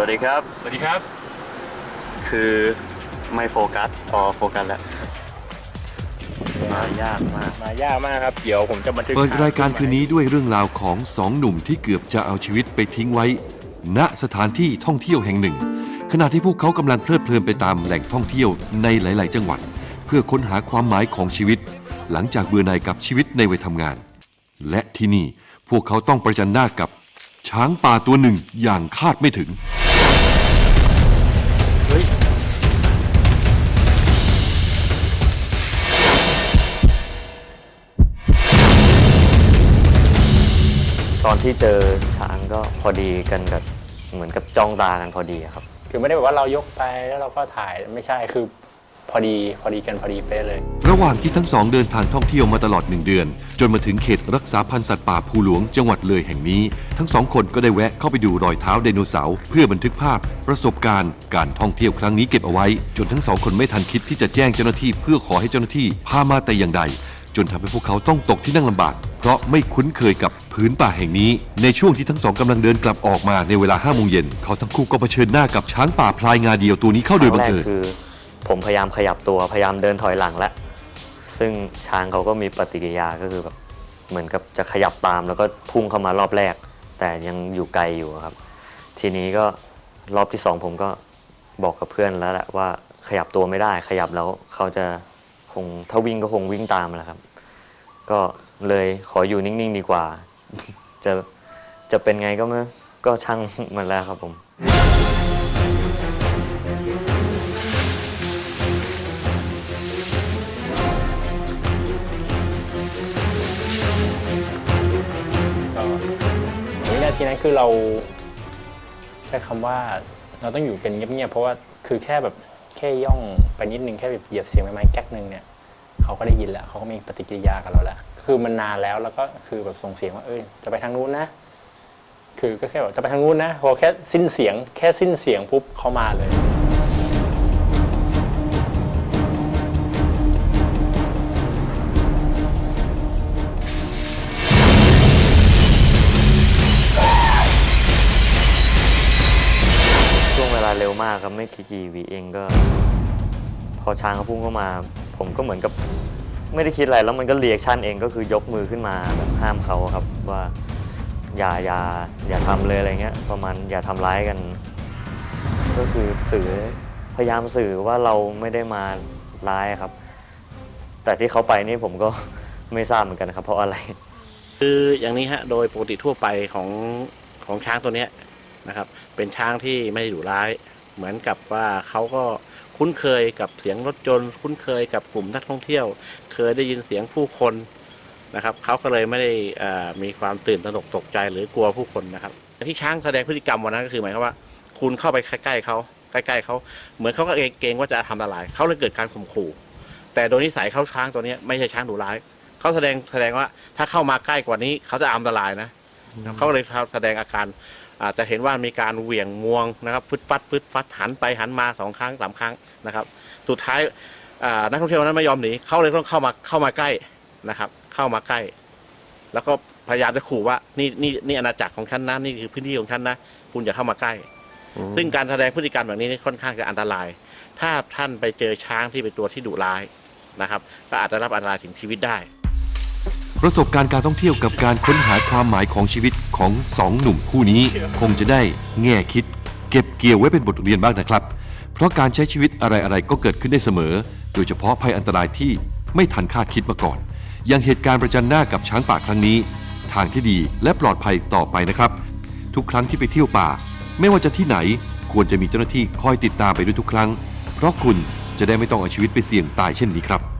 วัสดีครับ สวัสดีครับ คือไม่โฟกัสอ๋อโฟกัสแล้วมายากมากมายากมากครับ เดี๋ยวผมจะบันทึกเปิดรายการคืนนี้ด้วยเรื่องราวของสองหนุ่มที่เกือบจะเอาชีวิตไปทิ้งไว้ ณสถานที่ท่องเที่ยวแห่งหนึ่ง ขณะที่พวกเขากำลังเพลิดเพลินไปตามแหล่งท่องเที่ยวในหลาย ๆ จังหวัด เพื่อค้นหาความหมายของชีวิต หลังจากเบื่อหน่ายกับชีวิตในวัยทำงาน และที่นี่พวกเขาต้องประจันหน้ากับช้างป่าตัวหนึ่งอย่างคาดไม่ถึง อนที่เจอช้างก็พอดีกันกับเหมือนกับจ้องตากันพอดีอะครับ คือไม่ได้แบบว่าเรายกไปแล้วเราก็ถ่ายไม่ใช่คือพอดีพอดีกันพอดีเป๊ะเลย ระหว่างที่ทั้งสองเดินทางท่องเที่ยวมาตลอดหนึ่งเดือน จนมาถึงเขตรักษาพันธุ์สัตว์ป่าภูหลวงจังหวัดเลยแห่งนี้ ทั้งสองคนก็ได้แวะเข้าไปดูรอยเท้าไดโนเสาร์เพื่อบันทึกภาพ ประสบการณ์ การท่องเที่ยวครั้งนี้เก็บเอาไว้ จนทั้งสองคนไม่ทันคิดที่จะแจ้งเจ้าหน้าที่เพื่อขอให้เจ้าหน้าที่พามาแต่อย่างใด จนทำให้พวกเขาต้องตกที่นั่งลำบาก เพราะไม่คุ้นเคยกับพื้นป่าแห่งนี้ ในช่วงที่ทั้งสองกำลังเดินกลับออกมาในเวลา5โมงเย็นเขาทั้งคู่ก็เผชิญหน้ากับช้างป่าพลายงาเดียวตัวนี้เข้าโดยบังเอิญคือผมพยายามขยับตัวพยายามเดินถอยหลังแล้วซึ่งช้างเขาก็มีปฏิกิริยาก็คือแบบเหมือนกับจะขยับตามแล้วก็พุ่งเข้ามารอบแรก แต่ยังอยู่ไกลอยู่ครับ ทีนี้ก็รอบที่สองผมก็บอกกับเพื่อนแล้วแหละว่าขยับตัวไม่ได้ ขยับแล้วเขาจะคงถ้าวิ่งก็คงวิ่งตามแหละครับ ก็เลยขออยู่นิ่งๆดีกว่า จะจะเป็นไงก็ไม่ก็ช่างมันแล้วครับผม ก็วินาทีนั้นคือเรา ใช้คำว่าเราต้องอยู่กันเงียบๆเพราะว่าคือแค่แบบแค่ย่องไปนิดนึงแค่แบบเหยียบเสียงไม้ไม้แก๊กนึงเนี่ย เขาก็ได้ยินแล้วเขาก็มีปฏิกิริยากับเราแล้วคือมันนานแล้วแล้วก็คือแบบส่งเสียงว่าเอ้ยจะไปทางนู้นนะ คือก็แค่แบบจะไปทางนู้นนะพอแค่สิ้นเสียง แค่สิ้นเสียงปุ๊บเขามาเลยช่วงเวลาเร็วมากครับไม่กี่กี่วิเองก็ พอช้างเขาพุ่งเข้ามา ผมก็เหมือนกับไม่ได้คิดอะไรแล้วมันก็เรียกชั่นเองก็คือยกมือขึ้นมาแบบห้ามเขาครับว่าอย่าอย่าอย่าทำเลยอะไรเงี้ยประมาณอย่าทำร้ายกัน ก็คือสื่อพยายามสื่อว่าเราไม่ได้มาร้ายครับ แต่ที่เขาไปนี่ผมก็ไม่ทราบเหมือนกันครับ เพราะอะไร คืออย่างนี้ฮะโดยปกติทั่วไปของของช้างตัวเนี้ยนะครับ เป็นช้างที่ไม่ได้ดุร้าย เหมือนกับว่าเขาก็ คุ้นเคยกับเสียงรถยนต์คุ้นเคยกับกลุ่มนักท่องเที่ยว เคยได้ยินเสียงผู้คนนะครับเขาก็เลยไม่ได้มีความตื่นตระหนกตกใจหรือกลัวผู้คนนะครับที่ช้างแสดงพฤติกรรมวันนั้นก็คือหมายความว่า คุณเข้าไปใกล้ๆเขาใกล้ๆเขาเหมือนเขาก็เกรงว่าจะทำละลายเขาเลยเกิดการข่มขู่แต่โดยนิสัยเขาช้างตัวนี้ไม่ใช่ช้างดุร้ายเขาแสดงแสดงว่าถ้าเข้ามาใกล้กว่านี้เขาจะอันตรายนะเขาเลยแสดงอาการ อาจจะเห็นว่ามีการเหวี่ยงงวงนะครับฟึดฟัดฟึดฟัดหันไปหันมาสองครั้งสามครั้งนะครับ สุดท้ายอ่านักท่องเที่ยวนั้นไม่ยอมหนีเขาเลยต้องเข้ามาเข้ามาใกล้นะครับ เข้ามาใกล้ แล้วก็พยายามจะขู่ว่านี่นี่นี่อาณาจักรของฉันนะนี่คือพื้นที่ของฉันนะคุณอย่าเข้ามาใกล้ ซึ่งการแสดงพฤติกรรมแบบนี้นี่ค่อนข้างจะอันตราย ถ้าท่านไปเจอช้างที่เป็นตัวที่ดุร้ายนะครับ ก็อาจจะรับอันตรายถึงชีวิตได้ ประสบการณ์การท่องเที่ยวกับการค้นหาความหมายของชีวิตของสองหนุ่มคู่นี้ คงจะได้แง่คิด เก็บเกี่ยวไว้เป็นบทเรียนบ้างนะครับ เพราะการใช้ชีวิตอะไรๆก็เกิดขึ้นได้เสมอ โดยเฉพาะภัยอันตรายที่ไม่ทันคาดคิดมาก่อน อย่างเหตุการณ์ประจันหน้ากับช้างป่าครั้งนี้ ทางที่ดีและปลอดภัยต่อไปนะครับ ทุกครั้งที่ไปเที่ยวป่า ไม่ว่าจะที่ไหนควรจะมีเจ้าหน้าที่คอยติดตามไปด้วยทุกครั้ง เพราะคุณจะได้ไม่ต้องเอาชีวิตไปเสี่ยงตายเช่นนี้ครับ